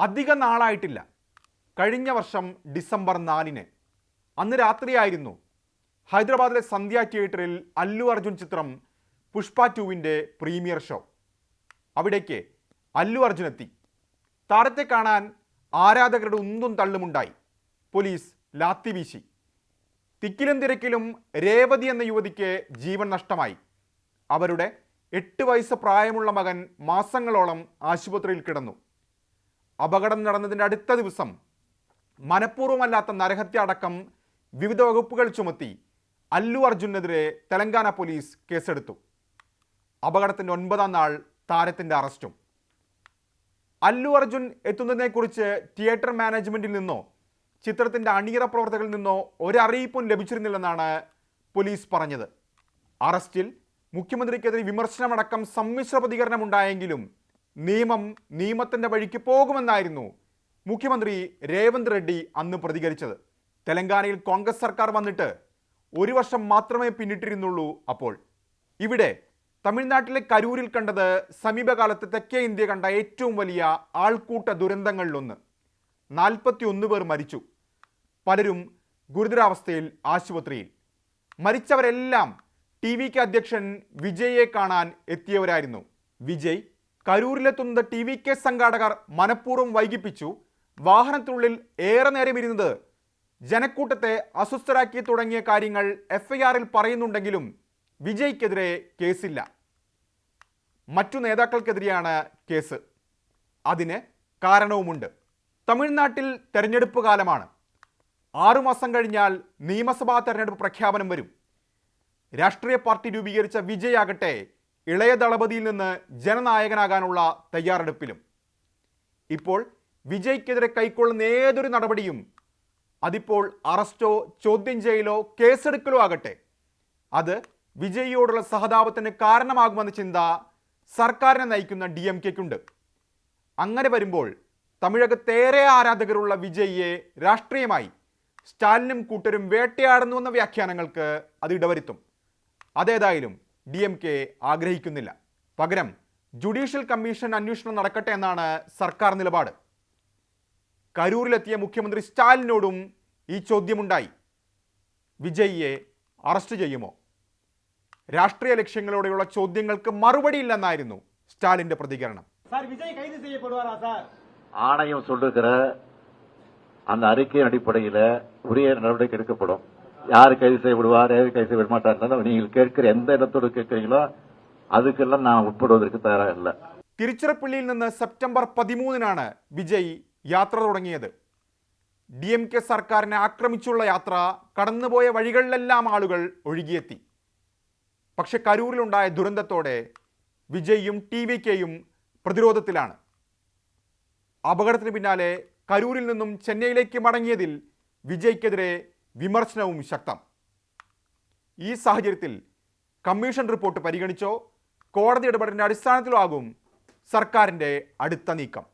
അധിക നാളായിട്ടില്ല. കഴിഞ്ഞ വർഷം ഡിസംബർ നാലിന്. അന്ന് രാത്രിയായിരുന്നു. ഹൈദരാബാദിലെ സന്ധ്യ തിയേറ്ററിൽ അല്ലു അർജുൻ ചിത്രം പുഷ്പ ടുവിന്റെ പ്രീമിയർ ഷോ. അവിടേക്ക് അല്ലു അർജുൻ എത്തി. താരത്തെ കാണാൻ ആരാധകരുടെ ഉന്തും തള്ളുമുണ്ടായി പോലീസ് ലാത്തി വീശി. തിക്കിലും തിരക്കിലും രേവതി എന്ന യുവതിക്ക് ജീവൻ നഷ്ടമായി. അവരുടെ എട്ട് വയസ്സ് പ്രായമുള്ള മകൻ മാസങ്ങളോളം ആശുപത്രിയിൽ കിടന്നു. അപകടം നടന്നതിന്റെ അടുത്ത ദിവസം മനഃപൂർവമല്ലാത്ത നരഹത്യ അടക്കം വിവിധ വകുപ്പുകൾ ചുമത്തി അല്ലു അർജുനെതിരെ തെലങ്കാന പോലീസ് കേസെടുത്തു. അപകടത്തിന്റെ ഒൻപതാം നാൾ താരത്തിന്റെ അറസ്റ്റും. അല്ലു അർജുൻ എത്തുന്നതിനെക്കുറിച്ച് തിയേറ്റർ മാനേജ്മെന്റിൽ നിന്നോ ചിത്രത്തിന്റെ അണിയറ പ്രവർത്തകരിൽ നിന്നോ ഒരറിയിപ്പും ലഭിച്ചിരുന്നില്ലെന്നാണ് പോലീസ് പറഞ്ഞത്. അറസ്റ്റിൽ മുഖ്യമന്ത്രിക്കെതിരെ വിമർശനമടക്കം സമ്മിശ്ര പ്രതികരണമുണ്ടായെങ്കിലും നിയമം നിയമത്തിന്റെ വഴിക്ക് പോകുമെന്നായിരുന്നു മുഖ്യമന്ത്രി രേവന്ത് റെഡ്ഡി അന്ന് പ്രതികരിച്ചത്. തെലങ്കാനയിൽ കോൺഗ്രസ് സർക്കാർ വന്നിട്ട് ഒരു വർഷം മാത്രമേ പിന്നിട്ടിരുന്നുള്ളൂ അപ്പോൾ. ഇവിടെ തമിഴ്നാട്ടിലെ കരൂരിൽ കണ്ടത് സമീപകാലത്ത് തെക്കേ ഇന്ത്യ കണ്ട ഏറ്റവും വലിയ ആൾക്കൂട്ട ദുരന്തങ്ങളിലൊന്ന് നാൽപ്പത്തി ഒന്ന് പേർ മരിച്ചു. പലരും ഗുരുതരാവസ്ഥയിൽ ആശുപത്രിയിൽ. മരിച്ചവരെല്ലാം ടി വിക്ക് അധ്യക്ഷൻ വിജയെ കാണാൻ എത്തിയവരായിരുന്നു. വിജയ് കരൂരിലെത്തുന്നത് ടി വി കെ സംഘാടകർ മനഃപൂർവം വൈകിപ്പിച്ചു. വാഹനത്തിനുള്ളിൽ ഏറെ നേരം ഇരുന്നത് ജനക്കൂട്ടത്തെ അസ്വസ്ഥരാക്കി തുടങ്ങിയ കാര്യങ്ങൾ എഫ്ഐആറിൽ പറയുന്നുണ്ടെങ്കിലും വിജയ്ക്കെതിരെ കേസില്ല. മറ്റു നേതാക്കൾക്കെതിരെയാണ് കേസ്. അതിന് കാരണവുമുണ്ട്. തമിഴ്നാട്ടിൽ തെരഞ്ഞെടുപ്പ് കാലമാണ്. ആറുമാസം കഴിഞ്ഞാൽ നിയമസഭാ തെരഞ്ഞെടുപ്പ് പ്രഖ്യാപനം വരും. രാഷ്ട്രീയ പാർട്ടി രൂപീകരിച്ച വിജയാകട്ടെ ഇളയ ദളപതിയിൽ നിന്ന് ജനനായകനാകാനുള്ള തയ്യാറെടുപ്പിലും. ഇപ്പോൾ വിജയ്ക്കെതിരെ കൈക്കൊള്ളുന്ന ഏതൊരു നടപടിയും അതിപ്പോൾ അറസ്റ്റോ ചോദ്യം ചെയ്യലോ കേസെടുക്കലോ ആകട്ടെ. അത് വിജയിയോടുള്ള സഹതാപത്തിന് കാരണമാകുമെന്ന ചിന്ത സർക്കാരിനെ നയിക്കുന്ന ഡി എം കെക്കുണ്ട് അങ്ങനെ വരുമ്പോൾ തമിഴകത്തേറെ ആരാധകരുള്ള വിജയിയെ രാഷ്ട്രീയമായി സ്റ്റാലിനും കൂട്ടരും വേട്ടയാടുന്നുവെന്ന വ്യാഖ്യാനങ്ങൾക്ക് അത് ഇടവരുത്തും. അതേതായാലും ഡി എം കെ ആഗ്രഹിക്കുന്നില്ല പകരം ജുഡീഷ്യൽ കമ്മീഷൻ അന്വേഷണം നടക്കട്ടെ എന്നാണ് സർക്കാർ നിലപാട് കരൂരിലെത്തിയ മുഖ്യമന്ത്രി സ്റ്റാലിനോടും ഈ ചോദ്യമുണ്ടായി വിജയിയെ അറസ്റ്റ് ചെയ്യുമോ രാഷ്ട്രീയ ലക്ഷ്യങ്ങളോടെയുള്ള ചോദ്യങ്ങൾക്ക് മറുപടിയില്ലെന്നായിരുന്നു സ്റ്റാലിന്റെ പ്രതികരണം சார் விஜய் கைது செய்யப்படுவாரா சார் ஆணையம் சொல்லுகிற அந்த அறிக்கையின் அடிப்படையில உரிய நடவடிக்கை எடுக்கப்படும் யார் கைது செய்யப்படுவார் யார் கைது செய்ய மாட்டார் நீங்கள் கேட்கிற எந்த இடத்தோடு கேட்கிறீங்களோ அதுக்கெல்லாம் நான் உட்படுவதற்கு தயாரா இல்லை തിരുച്ചിറപ്പള്ളിയിൽ നിന്ന് സെപ്റ്റംബർ പതിമൂന്നിനാണ് വിജയ് യാത്ര തുടങ്ങിയത് ഡി എം കെ സർക്കാരിനെ ആക്രമിച്ചുള്ള യാത്ര കടന്നുപോയ വഴികളിലെല്ലാം ആളുകൾ ഒഴുകിയെത്തി പക്ഷെ കരൂരിലുണ്ടായ ദുരന്തത്തോടെ വിജയും ടി വി കെയും പ്രതിരോധത്തിലാണ് അപകടത്തിന് പിന്നാലെ കരൂരിൽ നിന്നും ചെന്നൈയിലേക്ക് മടങ്ങിയതിൽ വിജയ്ക്കെതിരെ വിമർശനവും ശക്തം. ഈ സാഹചര്യത്തിൽ കമ്മീഷൻ റിപ്പോർട്ട് പരിഗണിച്ചോ? കോടതി ഇടപെടലിന്റെ അടിസ്ഥാനത്തിലോ ആകും സർക്കാരിന്റെ അടുത്ത നീക്കം.